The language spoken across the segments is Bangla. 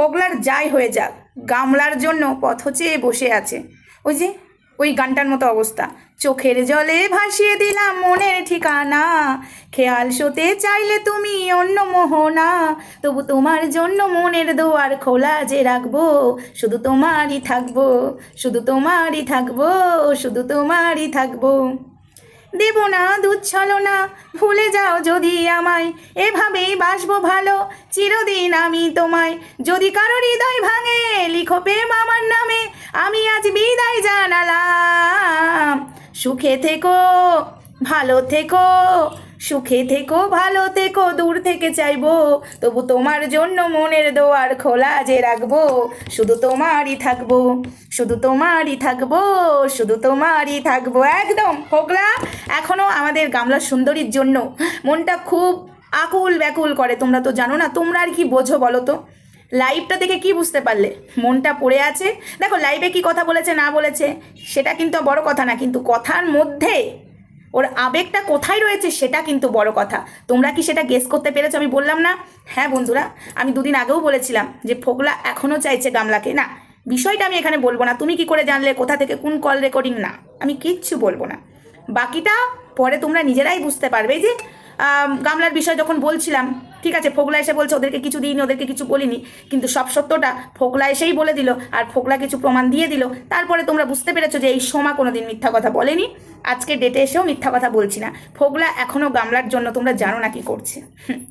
ফোগলার যাই হয়ে যাক, গামলার জন্য পথ চেয়ে বসে আছে। ওই যে, ওই গানটার মতো অবস্থা। চোখের জলে ভাসিয়ে দিলাম মনের ঠিকানা। খেয়াল শোতে চাইলে তুমি অন্য মোহনা। তবু তোমার জন্য মনের দোয়ার খোলা যে রাখব, শুধু তোমারই থাকব, শুধু তোমারই থাকব, শুধু তোমারই থাকব। দেব না, দুধ ছলো না। ভুলে যাও যদি আমায়, এভাবেই বাসবো ভালো। চিরদিন আমি তোমায়, যদি কারও হৃদয় ভাঙে, লিখো প্রেম আমার নামে, আমি আজ বিদায় জানালাম। সুখে থেকো, ভালো থেকো। সুখে থেকো, ভালো থেকো, দূর থেকে চাইব। তবু তোমার জন্য মনের দোয়ার খোলা যে রাখব, শুধু তোমারই থাকব, শুধু তোমারই থাকব, শুধু তোমারই থাকব। একদম হোকলা এখনও আমাদের গামলা সুন্দরীর জন্য মনটা খুব আকুল ব্যাকুল করে, তোমরা তো জানো না, তোমরা আর কি বোঝো বলো তো? লাইভটা দেখে কি বুঝতে পারলে? মনটা পড়ে আছে? দেখো লাইভে কি কথা বলেছে, না বলেছে, সেটা কিন্তু বড় কথা না, কিন্তু কথার মধ্যে ওর আবেগটা কোথায় রয়েছে সেটা কিন্তু বড় কথা। তোমরা কি সেটা গেস করতে পেরেছ? আমি বললাম না। হ্যাঁ বন্ধুরা, আমি দুদিন আগেও বলেছিলাম যে ফোগলা এখনও চাইছে গামলাকে। না, বিষয়টা আমি এখানে বলব না। তুমি কি করে জানলে কোথা থেকে কোন কল রেকর্ডিং না, আমি কিচ্ছু বলব না। বাকিটা পরে তোমরা নিজেরাই বুঝতে পারবে যে গামলার বিষয় যখন বলছিলাম ঠিক আছে, ফোগলা এসে বলছে, ওদেরকে কিছু দিইনি, ওদেরকে কিছু বলিনি, কিন্তু সব সত্যটা ফোগলা এসেই বলে দিল, আর ফোগলা কিছু প্রমাণ দিয়ে দিল। তারপরে তোমরা বুঝতে পেরেছ যে এই সোমা কোনোদিন মিথ্যা কথা বলেনি। আজকে ডেটে এসেও মিথ্যা কথা বলছি না। ফোগলা এখনও গামলার জন্য তোমরা জানো না কি করছে।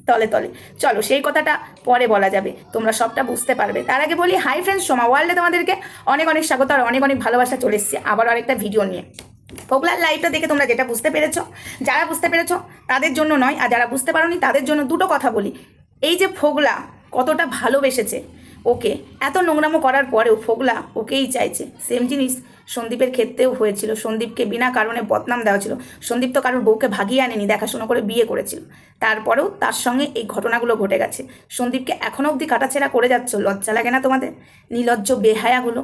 তলে তলে। চলো, সেই কথাটা পরে বলা যাবে। তোমরা সবটা বুঝতে পারবে। তার আগে বলি হাই ফ্রেন্ডস সোমা ওয়ার্ল্ডে তোমাদেরকে অনেক অনেক স্বাগত, আর অনেক অনেক ভালোবাসা চলে এসছে। আবার আরেকটা ভিডিও নিয়ে। ফোকলার লাইভটা দেখে তোমরা যেটা বুঝতে পেরেছ, যারা বুঝতে পেরেছ তাদের জন্য নয়, আর যারা বুঝতে পারোনি তাদের জন্য দুটো কথা বলি। এই যে ফোগলা কতটা ভালোবেসেছে, ওকে এত নোংরামো করার পরেও ফোগলা ওকেই চাইছে। সেম জিনিস সন্দীপের ক্ষেত্রেও হয়েছিল। সন্দীপকে বিনা কারণে বদনাম দেওয়া ছিল। সন্দীপ তো কারোর বউকে ভাগিয়ে আনেনি, দেখাশোনা করে বিয়ে করেছিল। তারপরেও তার সঙ্গে এই ঘটনাগুলো ঘটে গেছে। সন্দীপকে এখনও অবধি কাটাছেড়া করে যাচ্ছ, লজ্জা লাগে না তোমাদের? নিলজ্জ বেহায়াগুলো।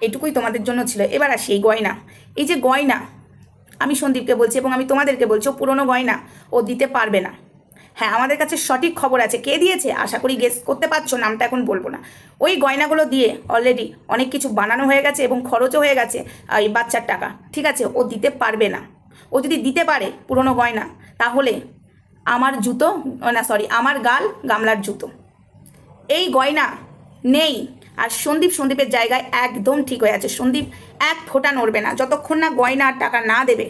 এটুকুই তোমাদের জন্য ছিল। এবার আসি এই গয়না। এই যে গয়না, আমি সন্দীপকে বলছি এবং আমি তোমাদেরকে বলছি, ও পুরনো গয়না, ও দিতে পারবে না। হ্যাঁ আমাদের কাছে সঠিক খবর আছে। কে দিয়েছে? আশা করি গেস করতে পারছ, নামটা এখন বলব না। ওই গয়নাগুলো দিয়ে অলরেডি অনেক কিছু বানানো হয়ে গেছে এবং খরচও হয়ে গেছে এই বাচ্চার টাকা। ঠিক আছে, ও দিতে পারবে না। ও যদি দিতে পারে পুরনো গয়না, তাহলে আমার জুতো, না সরি আমার গাল গামলার জুতো। এই গয়না নেই। আর সন্দীপ সন্দীপের জায়গায় একদম ঠিক হয়ে আছে। সন্দীপ এক ফোঁটা নড়বে না। যতক্ষণ না গয়না আর টাকা না দেবে,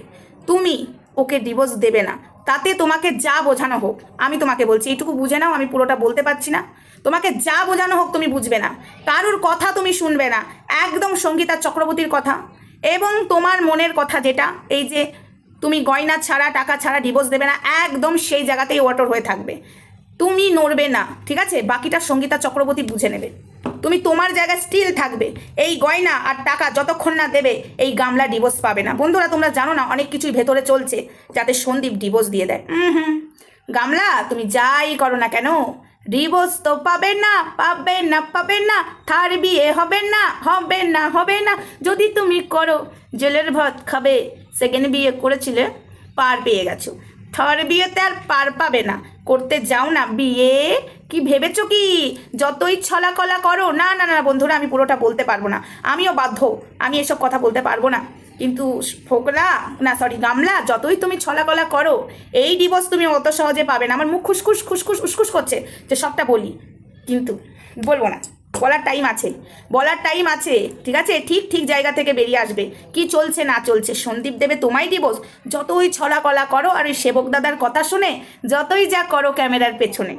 তুমি ওকে ডিভোর্স দেবে না। তাতে তোমাকে যা বোঝানো হোক, আমি তোমাকে বলছি, এইটুকু বুঝে নাও, আমি পুরোটা বলতে পারছি না। তোমাকে যা বোঝানো হোক, তুমি বুঝবে না। কারুর কথা তুমি শুনবে না। একদম সঙ্গীতা চক্রবর্তীর কথা। এবং তোমার মনের কথা যেটা, এই যে তুমি গয়না ছাড়া, টাকা ছাড়া ডিভোর্স দেবে না, একদম সেই জায়গাতেই ওয়াটর হয়ে থাকবে। তুমি নড়বে না, ঠিক আছে? বাকিটা সঙ্গীতা চক্রবর্তী বুঝে নেবে। তুমি তোমার জায়গায় স্টিল থাকবে। এই গয়না আর টাকা যতক্ষণ না দেবে, এই গামলা ডিভোর্স পাবে না। বন্ধুরা, তোমরা জানো না, অনেক কিছুই ভেতরে চলছে যাতে সন্দীপ ডিভোর্স দিয়ে দেয়। হুম। গামলা, তুমি যাই করো না কেন? ডিভোর্স তো পাবে না পাবে না পাবে না থার বিয়ে হবে না হবে না হবে না। যদি তুমি করো, জেলের ভাত খাবে সেকেন্ড বিয়ে করেছিলে, পার পেয়ে গেছো। থার্ড বিয়েতে আর পার পাবে না। করতে যাও না। বিয়ে? কি ভেবেছো কি? যতই ছলাকলা করো, না না না, বন্ধুরা, আমি পুরোটা বলতে পারব না। আমিও বাধ্য, আমি এসব কথা বলতে পারব না। কিন্তু ফোকলা না সরি গামলা, যতই তুমি ছলাকলা করো, এই ডিভোর্স তুমি অত সহজে পাবে না। আমার মুখ খুসখুস খুসখুস উসখুস করছে, যে সবটা বলি। কিন্তু বলব না। বলার টাইম আছে, বলার টাইম আছে, ঠিক আছে? ঠিক ঠিক জায়গা থেকে বেরিয়ে আসবে। কি চলছে, না চলছে? সন্দীপ দেবে তোমায় দিবস যতই ছড়া কলা করো আর ওই সেবক দাদার কথা শুনে, যতই যা করো ক্যামেরার পেছনে।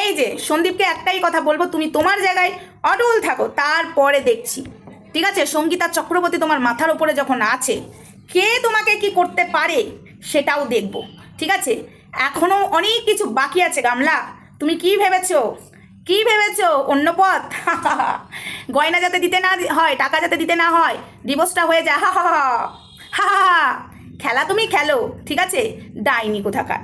এই যে, সন্দীপকে একটাই কথা বলব, তুমি তোমার জায়গায় অটল থাকো, তারপরে দেখছি। ঠিক আছে? সঙ্গীতা চক্রবর্তী তোমার মাথার ওপরে যখন আছে, কে তোমাকে কি করতে পারে সেটাও দেখব। ঠিক আছে? এখনও অনেক কিছু বাকি আছে, গামলা। তুমি কি ভেবেছো? কি ভেবেছো? অন্য পথ? গয়না যাতে দিতে না হয়, টাকা যাতে দিতে না হয় ডিভোর্সটা হয়ে যায় হা হা হা হা। খেলা তুমি খেলো, ঠিক আছে? ডাইনি কোথাকার?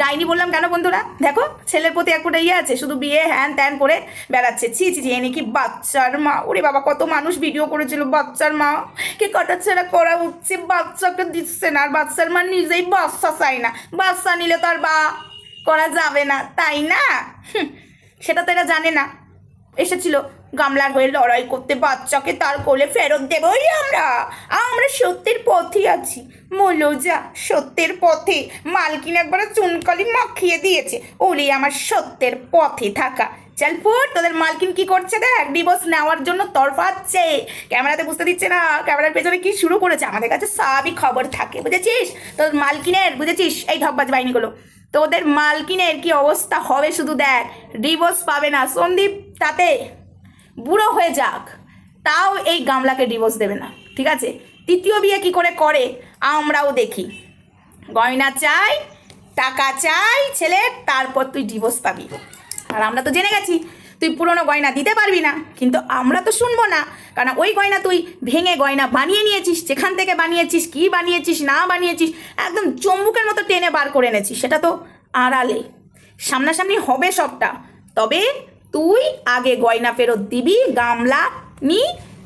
ডাইনি বললাম কেন বন্ধুরা? দেখো, ছেলের প্রতি একটা ইয়ে আছে, শুধু বিয়ে, হ্যান ত্যান করে বেড়াচ্ছে। ছি ছি ছি, এ নাকি বাচ্চার মা। ওরে বাবা, কত মানুষ ভিডিও করেছিল বাচ্চার মা। কে কটা ছেড়া করা উঠছে, বাচ্চাকে দিচ্ছে না। আর বাচ্চার মা নিজেই বাচ্চা চাই না। বাচ্চা নিলে তো আর বা করা যাবে না, তাই না? সেটা তো এরা জানে না। এসেছিল গামলার হয়ে লড়াই করতে, বাচ্চাকে তার কোলে ফেরত দেবই আমরা। আমরা সত্যের পথে আছি। মৌলজা সত্যের পথে। মালকিন একবার চুনকালি মাখিয়ে দিয়েছে। ওলি আমার সত্যের পথে থাকা। চল ফুট, তোদের মালকিন কি করছে দেখ? ডিভোর্স নেওয়ার জন্য তরফাচ্ছে। ক্যামেরাতে বুঝতে দিচ্ছে না। ক্যামেরার পেছনে কি শুরু করেছে? আমাদের কাছে সবই খবর থাকে, বুঝেছিস? তোর মালকিনের, বুঝেছিস? এই ঢকবাজ বাহিনীগুলো। তোদের মালকিনের কি অবস্থা হবে শুধু দেখ ডিভোর্স পাবে না। সন্দীপ, তাতে বুড়ো হয়ে যাক, তাও এই গামলাকে ডিভোর্স দেবে না, ঠিক আছে? তৃতীয় বিয়ে কি করে করে, আমরাও দেখি। গয়না চাই, টাকা চাই, ছেলে, তারপর তুই ডিভোর্স পাবি। আর আমরা তো জেনে গেছি তুই পুরনো গয়না দিতে পারবি না। কিন্তু আমরা তো শুনব না। কারণ ওই গয়না তুই ভেঙে গয়না বানিয়ে নিয়েছিস, যেখান থেকে বানিয়েছিস, কি বানিয়েছিস, না বানিয়েছিস, একদম চম্বুকের মতো টেনে বার করে এনেছিস, সেটা তো আড়ালে। সামনাসামনি হবে সবটা। তবে তুই আগে গয়না ফেরত দিবি, গামলা নি,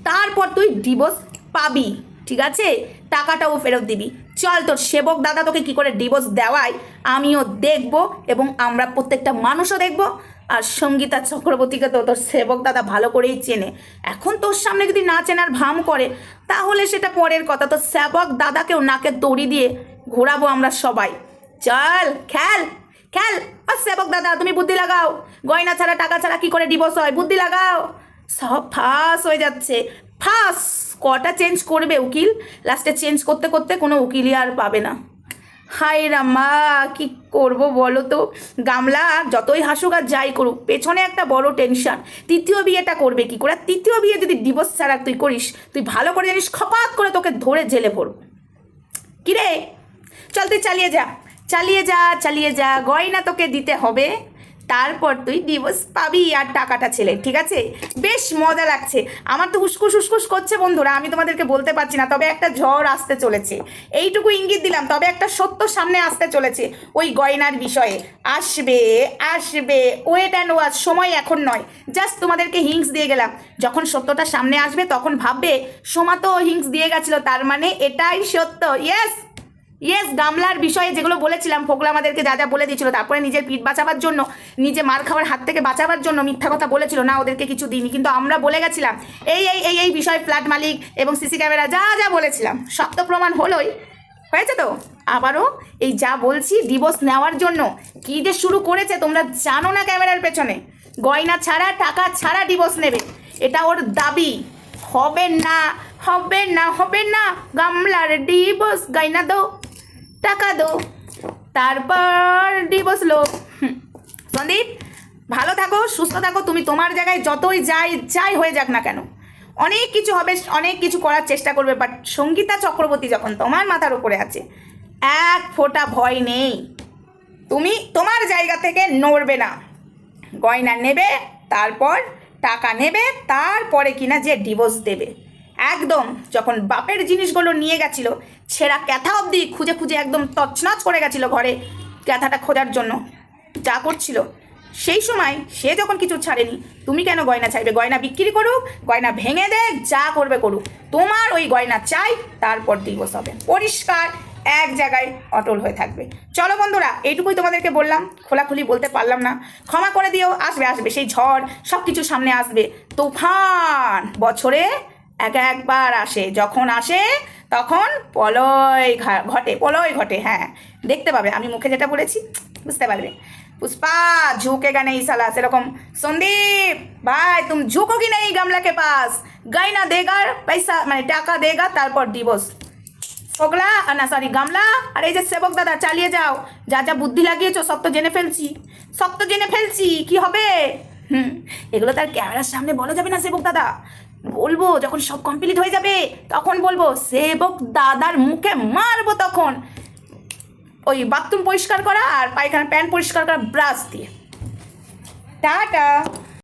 তারপর তুই ডিভোর্স পাবি। ঠিক আছে? টাকাটাও ফেরত দিবি। চল তোর সেবক দাদা তোকে কি করে ডিভোর্স দেওয়ায়, আমিও দেখব এবং আমরা প্রত্যেকটা মানুষও দেখব। আর সঙ্গীতা চক্রবর্তীকে তো তোর সেবক দাদা ভালো করেই চেনে। এখন তোর সামনে যদি না চেনার ভাম করে, তাহলে সেটা পরের কথা। তোর সেবক দাদাকেও নাকে দড়ি দিয়ে ঘোরাবো আমরা সবাই। চল, খেল খেল। ও সেবক দাদা, তুমি বুদ্ধি লাগাও। গয়না ছাড়া, টাকা ছাড়া কি করে ডিভোর্স হয়? বুদ্ধি লাগাও। সব ফাঁস হয়ে যাচ্ছে। ফাঁস! কটা চেঞ্জ করবে উকিল? লাস্টে চেঞ্জ করতে করতে কোনো উকিলই আর পাবে না। হাই রাম্মা কি করব বলো তো? গামলা যতই হাসুক আর যাই করুক, পেছনে একটা বড় টেনশন তৃতীয় বিয়েটা করবে কি করে? তৃতীয় বিয়ে যদি ডিভোর্স ছাড়া তুই করিস, তুই ভালো করে জানিস, খপাত করে তোকে ধরে জেলে ভরব। কিরে চল তুই চালিয়ে যা চালিয়ে যা চালিয়ে যা, গয়না তোকে দিতে হবে। তারপর তুই ডিভোর্স পাবি আর টাকাটা ছেলে ঠিক আছে? বেশ মজা লাগছে। আমার তো হুসকুস হুসকুস করছে বন্ধুরা, আমি তোমাদেরকে বলতে পারছি না, তবে একটা ঝড় আসতে চলেছে। এইটুকু ইঙ্গিত দিলাম, তবে একটা সত্য সামনে আসতে চলেছে ওই গয়নার বিষয়ে। আসবে আসবে ওয়েট অ্যান্ড ওয়াচ সময় এখন নয়। জাস্ট তোমাদেরকে হিংস দিয়ে গেলাম। যখন সত্যটা সামনে আসবে, তখন ভাববে, সোমা তো হিংস দিয়ে গেছিল, তার মানে এটাই সত্য। ইয়েস ইয়েস গামলার বিষয়ে যেগুলো বলেছিলাম, ফোকলা আমাদেরকে যা যা বলে দিয়েছিল, তারপরে নিজের পিঠ বাঁচাবার জন্য, নিজে মার খাওয়ার হাত থেকে বাঁচাবার জন্য মিথ্যা কথা বলেছিল, না, ওদেরকে কিছু দিইনি, কিন্তু আমরা বলে গেছিলাম, এই এই এই এই বিষয় ফ্ল্যাট মালিক এবং সিসি ক্যামেরা যা যা বলেছিলাম, সব তো প্রমাণ হলোই, হয়েছে তো? আবারও এই যা বলছি ডিভোর্স নেওয়ার জন্য, কী যে শুরু করেছে তোমরা জানো না ক্যামেরার পেছনে, গয়না ছাড়া, টাকা ছাড়া ডিভোর্স নেবে, এটা ওর দাবি, হবে না হবে না হবে না, গামলার ডিভোর্স গয়না দো টাকা দো। তারপর ডিভোর্স লো। সন্দীপ, ভালো থাকো, সুস্থ থাকো, তুমি তোমার জায়গায় যতই যাই যাই হয়ে যাক না কেন। অনেক কিছু হবে, অনেক কিছু করার চেষ্টা করবে বাট সঙ্গীতা চক্রবর্তী যখন তোমার মাথার উপরে আছে, এক ফোঁটা ভয় নেই। তুমি তোমার জায়গা থেকে নড়বে না। গয়না নেবে, তারপর টাকা নেবে, তারপরে কিনা যে ডিভোর্স দেবে। একদম যখন বাপের জিনিসগুলো নিয়ে গেছিল, ছেঁড়া ক্যাথা অবধি খুঁজে খুঁজে একদম তছনছ করে গেছিল ঘরে ক্যাথাটা খোঁজার জন্য। যা করছিল। সেই সময় সে যখন কিছু ছাড়েনি, তুমি কেন গয়না চাইবে? গয়না বিক্রি করুক, গয়না ভেঙে দেখ যা করবে করুক। তোমার ওই গয়না চাই, তারপর ডিভোর্স হবে। পরিষ্কার, এক জায়গায় অটল হয়ে থাকবে। চলো বন্ধুরা, এইটুকুই তোমাদেরকে বললাম। খোলাখুলি বলতে পারলাম না। ক্ষমা করে দিও, আসবে আসবে। সেই ঝড় সব কিছু সামনে আসবে। তুফান, বছরে এক একবার আসে যখন আসে তখন পলয় ঘা- ঘটে পলয় ঘটে হ্যাঁ দেখতে পাবে আমি মুখে যেটা বলেছি বুঝতে পারবে পুষ্পা ঝুঁকেগা নেই সালা সেরকম সন্দীপ ভাই তুম ঝুঁকোগি নেই গামলা के पास गयना देगा पैसा মানে টাকা দেগা তারপর ডিভোর্স ওগলা আর না সরি গামলা আর এই যে সেবক দাদা চালিয়ে যাও যা যা বুদ্ধি লাগিয়েছো সব তো জেনে ফেলছি সব তো জেনে ফেলছি কি হবে হুম এগুলো তার ক্যামেরার সামনে বলা যাবে না সেবক দাদা বলব, যখন সব কমপ্লিট হয়ে যাবে, তখন বলব, সেবক দাদার মুখে মারবো তখন। ওই বাথরুম পরিষ্কার করা আর পায়খানা প্যান্ট পরিষ্কার করা, ব্রাশ দিয়ে। টাটা।